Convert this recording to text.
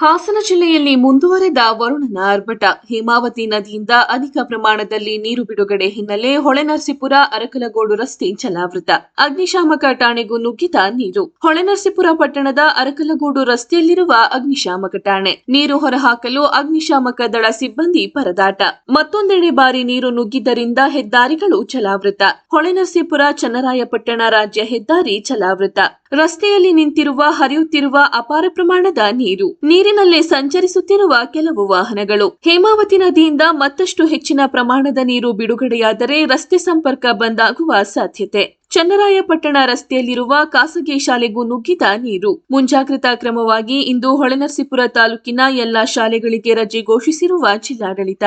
ಹಾಸನ ಜಿಲ್ಲೆಯಲ್ಲಿ ಮುಂದುವರೆದ ವರುಣನ ಆರ್ಭಟ. ಹೇಮಾವತಿ ನದಿಯಿಂದ ಅಧಿಕ ಪ್ರಮಾಣದಲ್ಲಿ ನೀರು ಬಿಡುಗಡೆ ಹಿನ್ನೆಲೆ ಹೊಳೆನರಸೀಪುರ ಅರಕಲಗೋಡು ರಸ್ತೆ ಜಲಾವೃತ. ಅಗ್ನಿಶಾಮಕ ಠಾಣೆಗೂ ನುಗ್ಗಿದ ನೀರು. ಹೊಳೆನರಸೀಪುರ ಪಟ್ಟಣದ ಅರಕಲಗೋಡು ರಸ್ತೆಯಲ್ಲಿರುವ ಅಗ್ನಿಶಾಮಕ ಠಾಣೆ. ನೀರು ಹೊರಹಾಕಲು ಅಗ್ನಿಶಾಮಕ ದಳ ಸಿಬ್ಬಂದಿ ಪರದಾಟ. ಮತ್ತೊಂದೆಡೆ ಬಾರಿ ನೀರು ನುಗ್ಗಿದ್ದರಿಂದ ಹೆದ್ದಾರಿಗಳು ಜಲಾವೃತ. ಹೊಳೆನರಸೀಪುರ ಚನ್ನರಾಯಪಟ್ಟಣ ರಾಜ್ಯ ಹೆದ್ದಾರಿ ಜಲಾವೃತ. ರಸ್ತೆಯಲ್ಲಿ ನಿಂತಿರುವ, ಹರಿಯುತ್ತಿರುವ ಅಪಾರ ಪ್ರಮಾಣದ ನೀರು. ನೀರಿನಲ್ಲೇ ಸಂಚರಿಸುತ್ತಿರುವ ಕೆಲವು ವಾಹನಗಳು. ಹೇಮಾವತಿ ನದಿಯಿಂದ ಮತ್ತಷ್ಟು ಹೆಚ್ಚಿನ ಪ್ರಮಾಣದ ನೀರು ಬಿಡುಗಡೆಯಾದರೆ ರಸ್ತೆ ಸಂಪರ್ಕ ಬಂದಾಗುವ ಸಾಧ್ಯತೆ. ಚನ್ನರಾಯಪಟ್ಟಣ ರಸ್ತೆಯಲ್ಲಿರುವ ಖಾಸಗಿ ಶಾಲೆಗೂ ನುಗ್ಗಿದ ನೀರು. ಮುಂಜಾಗ್ರತಾ ಕ್ರಮವಾಗಿ ಇಂದು ಹೊಳೆನರಸೀಪುರ ತಾಲೂಕಿನ ಎಲ್ಲಾ ಶಾಲೆಗಳಿಗೆ ರಜೆ ಘೋಷಿಸಿರುವ ಜಿಲ್ಲಾಡಳಿತ.